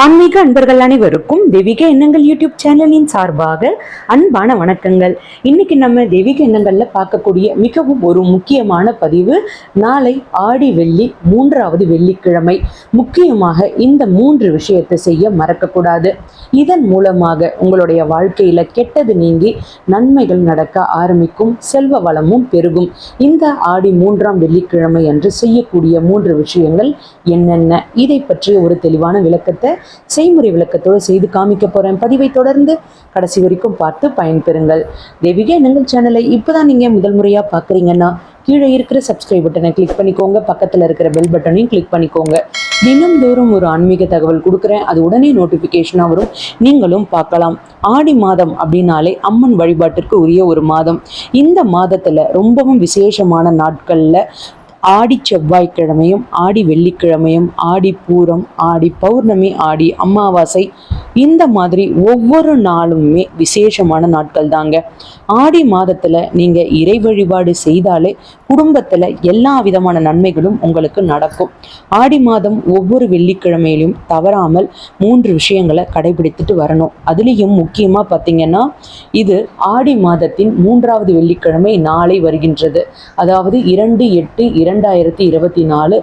ஆன்மீக அன்பர்கள் அனைவருக்கும் தெய்வீக எண்ணங்கள் யூடியூப் சேனலின் சார்பாக அன்பான வணக்கங்கள். இன்னைக்கு நம்ம தெய்வீக எண்ணங்களில் பார்க்கக்கூடிய மிகவும் ஒரு முக்கியமான பதிவு நாளை ஆடி வெள்ளி மூன்றாவது வெள்ளிக்கிழமை. முக்கியமாக இந்த மூன்று விஷயத்தை செய்ய மறக்கக்கூடாது. இதன் மூலமாக உங்களுடைய வாழ்க்கையில் கெட்டது நீங்கி நன்மைகள் நடக்க ஆரம்பிக்கும் செல்வ வளமும் பெருகும். இந்த ஆடி மூன்றாம் வெள்ளிக்கிழமை அன்று செய்யக்கூடிய மூன்று விஷயங்கள் என்னென்ன? இதை பற்றிய ஒரு தெளிவான விளக்கத்தை செய்முறை விளக்கத்தோடு செய்து காமிக்க போகிறேன் பதிவை தொடர்ந்து கடைசி வரைக்கும் பார்த்து பயன்பெறுங்கள். தேவிகா எண்ணங்கள் சேனலை இப்போதான் நீங்கள் முதல் முறையாக பார்க்குறீங்கன்னா கீழே இருக்கிற சப்ஸ்கிரைப் பட்டனை கிளிக் பண்ணிக்கோங்க. பக்கத்தில் இருக்கிற பெல் பட்டனையும் கிளிக் பண்ணிக்கோங்க. தினந்தோறும் ஒரு ஆன்மீக தகவல் கொடுக்குறேன். அது உடனே நோட்டிஃபிகேஷனாக வரும். நீங்களும் பார்க்கலாம். ஆடி மாதம் அப்படின்னாலே அம்மன் வழிபாட்டிற்கு உரிய ஒரு மாதம். இந்த மாதத்தில் ரொம்பவும் விசேஷமான நாட்களில் ஆடி செவ்வாய்க்கிழமையும் ஆடி வெள்ளிக்கிழமையும் ஆடி பூரம் ஆடி பௌர்ணமி ஆடி அமாவாசை இந்த மாதிரி ஒவ்வொரு நாளுமே விசேஷமான நாட்கள் தாங்க. ஆடி மாதத்தில் நீங்கள் இறை வழிபாடு செய்தாலே குடும்பத்தில் எல்லா விதமான நன்மைகளும் உங்களுக்கு நடக்கும். ஆடி மாதம் ஒவ்வொரு வெள்ளிக்கிழமையிலும் தவறாமல் மூன்று விஷயங்களை கடைபிடித்துட்டு வரணும். அதுலேயும் முக்கியமாக பார்த்தீங்கன்னா இது ஆடி மாதத்தின் மூன்றாவது வெள்ளிக்கிழமை நாளை வருகின்றது. அதாவது இரண்டு எட்டு இரண்டாயிரத்தி இருபத்தி நாலு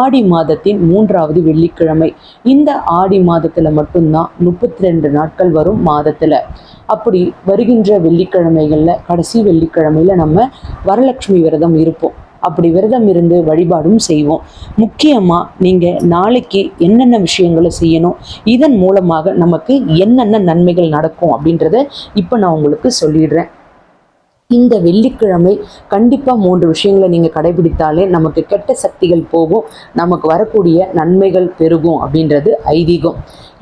ஆடி மாதத்தின் மூன்றாவது வெள்ளிக்கிழமை. இந்த ஆடி மாதத்தில் மட்டும்தான் முப்பத்தி ரெண்டு நாட்கள் வரும் மாதத்தில். அப்படி வருகின்ற வெள்ளிக்கிழமைகளில் கடைசி வெள்ளிக்கிழமையில் நம்ம வரலட்சுமி விரதம் இருப்போம். அப்படி விரதம் இருந்து வழிபாடும் செய்வோம். முக்கியமாக நீங்கள் நாளைக்கு என்னென்ன விஷயங்களை செய்யணும் இதன் மூலமாக நமக்கு என்னென்ன நன்மைகள் நடக்கும் அப்படின்றத இப்போ நான் உங்களுக்கு சொல்லிடுறேன். இந்த வெள்ளிக்கிழமை கண்டிப்பாக மூன்று விஷயங்களை நீங்கள் கடைபிடித்தாலே நமக்கு கெட்ட சக்திகள் போகும். நமக்கு வரக்கூடிய நன்மைகள் பெருகும் அப்படின்றது ஐதீகம்.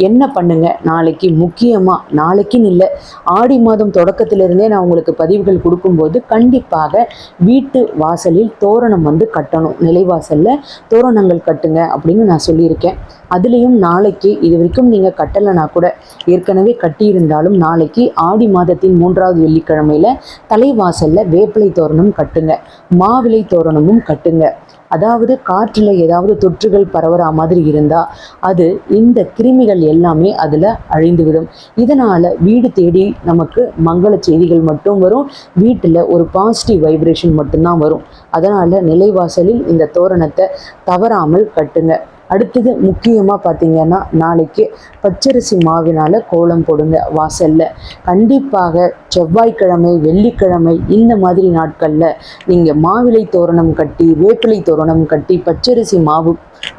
என்ன பண்ணுங்க? நாளைக்கு முக்கியமாக நாளைக்குன்னு இல்லை ஆடி மாதம் தொடக்கத்திலிருந்தே நான் உங்களுக்கு பதிவுகள் கொடுக்கும்போது கண்டிப்பாக வீட்டு வாசலில் தோரணம் வந்து கட்டணும். நிலைவாசலில் தோரணங்கள் கட்டுங்க அப்படின்னு நான் சொல்லியிருக்கேன். அதுலேயும் நாளைக்கு இது வரைக்கும் நீங்கள் கட்டலைனா கூட ஏற்கனவே கட்டியிருந்தாலும் நாளைக்கு ஆடி மாதத்தின் மூன்றாவது வெள்ளிக்கிழமையில் தலைவாசலில் வேப்பிலை தோரணம் கட்டுங்க. மாவிலை தோரணமும் கட்டுங்க. அதாவது காற்றில் ஏதாவது தொற்றுகள் பரவுற மாதிரி இருந்தால் அது இந்த கிருமிகள் எல்லாமே அதில் அழிந்துவிடும். இதனால் வீடு தேடி நமக்கு மங்கள செய்திகள் மட்டும் வரும். வீட்டில் ஒரு பாசிட்டிவ் வைப்ரேஷன் மட்டும்தான் வரும். அதனால் நிலைவாசலில் இந்த தோரணத்தை தவறாமல் கட்டுங்க. அடுத்தது முக்கியமாக பார்த்தீங்கன்னா நாளைக்கு பச்சரிசி மாவினால் கோலம் போடுங்க வாசலில். கண்டிப்பாக செவ்வாய்க்கிழமை வெள்ளிக்கிழமை இந்த மாதிரி நாட்களில் நீங்கள் மாவிலை தோரணம் கட்டி வேப்பிலை தோரணம் கட்டி பச்சரிசி மாவு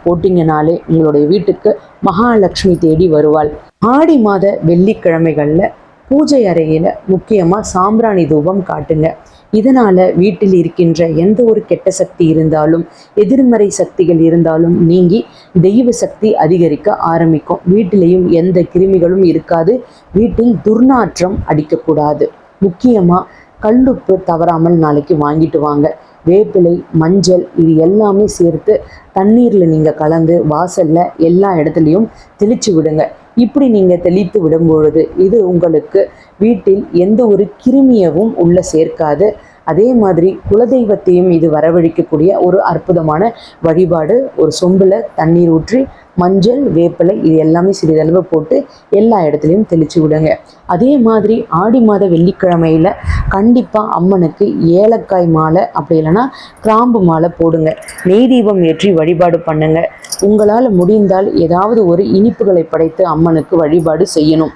போட்டிங்கனாலே உங்களுடைய வீட்டுக்கு மகாலட்சுமி தேடி வருவாள். ஆடி மாத வெள்ளிக்கிழமைகளில் பூஜை அறையில் முக்கியமாக சாம்பிராணி தூபம் காட்டுங்க. இதனால் வீட்டில் இருக்கின்ற எந்த ஒரு கெட்ட சக்தி இருந்தாலும் எதிர்மறை சக்திகள் இருந்தாலும் நீங்கி தெய்வ சக்தி அதிகரிக்க ஆரம்பிக்கும். வீட்டிலையும் எந்த கிருமிகளும் இருக்காது. வீட்டில் துர்நாற்றம் அடிக்கக்கூடாது. முக்கியமாக கல்லுப்பு தவறாமல் நாளைக்கு வாங்கிட்டு வாங்க. வேப்பிலை மஞ்சள் இது எல்லாமே சேர்த்து தண்ணீரில் நீங்கள் கலந்து வாசலில் எல்லா இடத்துலையும் தெளித்து விடுங்க. இப்படி நீங்கள் தெளித்து விடும்பொழுது இது உங்களுக்கு வீட்டில் எந்த ஒரு கிருமியவும் உள்ள சேர்க்காது. அதே மாதிரி குலதெய்வத்தையும் இது வரவழைக்கக்கூடிய ஒரு அற்புதமான வழிபாடு. ஒரு சொம்பில் தண்ணீர் ஊற்றி மஞ்சள் வேப்பிலை இது எல்லாமே சிறிதளவு போட்டு எல்லா இடத்துலையும் தெளித்து விடுங்க. அதே மாதிரி ஆடி மாத வெள்ளிக்கிழமையில் கண்டிப்பாக அம்மனுக்கு ஏலக்காய் மாலை அப்படி இல்லைன்னா கிராம்பு மாலை போடுங்க. நெய் தீபம் ஏற்றி வழிபாடு பண்ணுங்கள் உங்களால் முடிந்தால் ஏதாவது ஒரு இனிப்புகளை படைத்து அம்மனுக்கு வழிபாடு செய்யணும்.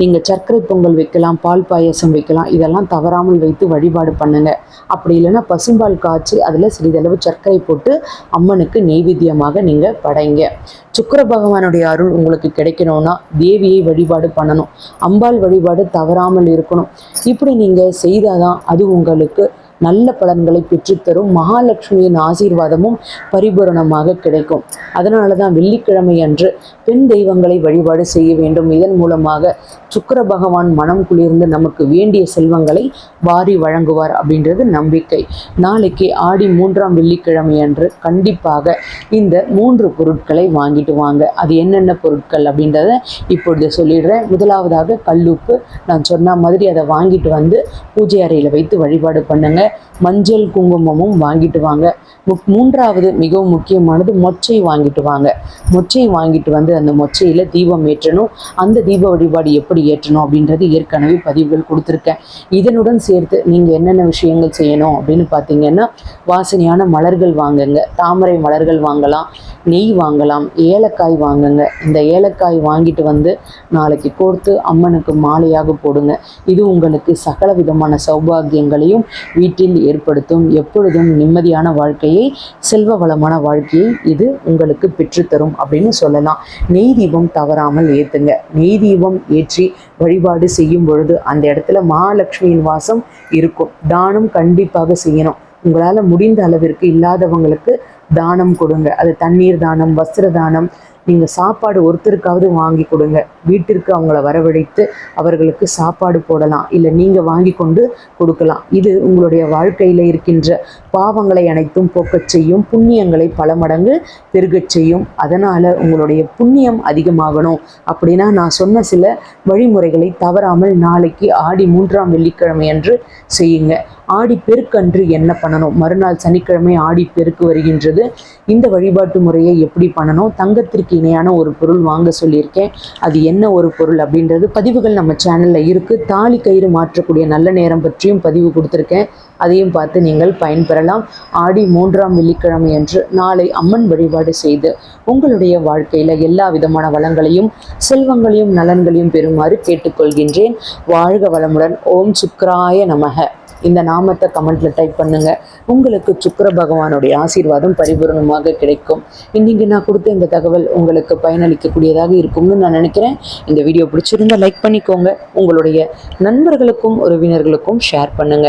நீங்கள் சர்க்கரை பொங்கல் வைக்கலாம் பால் பாயசம் வைக்கலாம் இதெல்லாம் தவறாமல் வைத்து வழிபாடு பண்ணுங்க. அப்படி இல்லைன்னா பசும்பால் காய்ச்சி அதில் சிறிதளவு சர்க்கரை போட்டு அம்மனுக்கு நெய்வேத்தியமாக நீங்கள் படைங்க. சுக்கர பகவானுடைய அருள் உங்களுக்கு கிடைக்கணும்னா தேவியை வழிபாடு பண்ணணும். அம்பாள் வழிபாடு தவறாமல் இருக்கணும். இப்படி நீங்கள் செய்தாதான் அது உங்களுக்கு நல்ல பலன்களை பெற்றுத்தரும். மகாலட்சுமியின் ஆசீர்வாதமும் பரிபூரணமாக கிடைக்கும். அதனால தான் வெள்ளிக்கிழமை அன்று பெண் தெய்வங்களை வழிபாடு செய்ய வேண்டும். இதன் மூலமாக சுக்கர பகவான் மனம் குளிர்ந்து நமக்கு வேண்டிய செல்வங்களை வாரி வழங்குவார் அப்படின்றது நம்பிக்கை. நாளைக்கு ஆடி மூன்றாம் வெள்ளிக்கிழமை அன்று கண்டிப்பாக இந்த மூன்று பொருட்களை வாங்கிட்டு வாங்க. அது என்னென்ன பொருட்கள் அப்படின்றத இப்பொழுது சொல்லிடுறேன். முதலாவதாக கல்லுப்பு. நான் சொன்ன மாதிரி அதை வாங்கிட்டு வந்து பூஜை அறையில் வைத்து வழிபாடு பண்ணுங்க. மஞ்சள் குங்குமமும் வாங்கிட்டு வாங்க. மூன்றாவது மிகவும் முக்கியமானது மொச்சை வாங்கிட்டு வாங்க. மொச்சை வாங்கிட்டு வந்து அந்த மொச்சையில் தீபம் ஏற்றணும். அந்த தீப வழிபாடு எப்படி ஏற்றணும் அப்படின்றது ஏற்கனவே பதிவுகள் கொடுத்துருக்கேன். இதனுடன் சேர்த்து நீங்கள் என்னென்ன விஷயங்கள் செய்யணும் அப்படின்னு பார்த்தீங்கன்னா வாசனையான மலர்கள் வாங்குங்க. தாமரை மலர்கள் வாங்கலாம். நெய் வாங்கலாம் ஏலக்காய் வாங்குங்க. இந்த ஏலக்காய் வாங்கிட்டு வந்து நாளைக்கு கோர்த்து அம்மனுக்கு மாலையாக போடுங்க. இது உங்களுக்கு சகல விதமான சௌபாகியங்களையும் வீட்டில் ஏற்படுத்தும். எப்பொழுதும் நிம்மதியான வாழ்க்கையை செல்வ வளமான வாழ்க்கையை இது உங்களுக்கு பெற்றுத்தரும் அப்படின்னு சொல்லலாம். நெய் தீபம் தவறாமல் ஏற்றுங்க நெய் தீபம் ஏற்றி வழிபாடு செய்யும் பொழுது அந்த இடத்துல மகாலட்சுமியின் வாசம் இருக்கும். தானம் கண்டிப்பாக செய்யணும். உங்களால் முடிந்த அளவிற்கு இல்லாதவங்களுக்கு தானம் கொடுங்க. அது தண்ணீர் தானம் வஸ்திர தானம். நீங்கள் சாப்பாடு ஒருத்தருக்காவது வாங்கி கொடுங்க. வீட்டிற்கு அவங்கள வரவழைத்து அவர்களுக்கு சாப்பாடு போடலாம். இல்லை நீங்கள் வாங்கி கொண்டு கொடுக்கலாம். இது உங்களுடைய வாழ்க்கையில் இருக்கின்ற பாவங்களை அனைத்தும் போக்கச் செய்யும் புண்ணியங்களை பல மடங்கு பெருகச் செய்யும். அதனால் உங்களுடைய புண்ணியம் அதிகமாகணும். அப்படின்னா நான் சொன்ன சில வழிமுறைகளை தவறாமல் நாளைக்கு ஆடி மூன்றாம் வெள்ளிக்கிழமை அன்று செய்யுங்க. ஆடி பெருக்கன்று என்ன பண்ணணும்? மறுநாள் சனிக்கிழமை ஆடி பெருக்கு வருகின்றது. இந்த வழிபாட்டு முறையை எப்படி பண்ணணும்? தங்கத்திற்கு இணையான ஒரு பொருள் வாங்க சொல்லியிருக்கேன். அது என்ன ஒரு பொருள் அப்படின்றது பதிவுகள் நம்ம சேனலில் இருக்குது தாலி கயிறு மாற்றக்கூடிய நல்ல நேரம் பற்றியும் பதிவு கொடுத்துருக்கேன். அதையும் பார்த்து நீங்கள் பயன்பெறலாம். ஆடி மூன்றாம் வெள்ளிக்கிழமை அன்று நாளை அம்மன் வழிபாடு செய்து உங்களுடைய வாழ்க்கையில் எல்லா விதமான வளங்களையும் செல்வங்களையும் நலன்களையும் பெறுமாறு கேட்டுக்கொள்கின்றேன். வாழ்க வளமுடன். ஓம் சுக்ராய நமக. இந்த நாமத்தை கமெண்ட்ல டைப் பண்ணுங்க. உங்களுக்கு சுக்கர பகவானுடைய ஆசீர்வாதம் பரிபூரணமாக கிடைக்கும். இன்னைக்கு நான் கொடுத்த இந்த தகவல் உங்களுக்கு பயனளிக்கக்கூடியதாக இருக்கும்னு நான் நினைக்கிறேன். இந்த வீடியோ பிடிச்சிருந்தா லைக் பண்ணிக்கோங்க. உங்களுடைய நண்பர்களுக்கும் உறவினர்களுக்கும் ஷேர் பண்ணுங்க.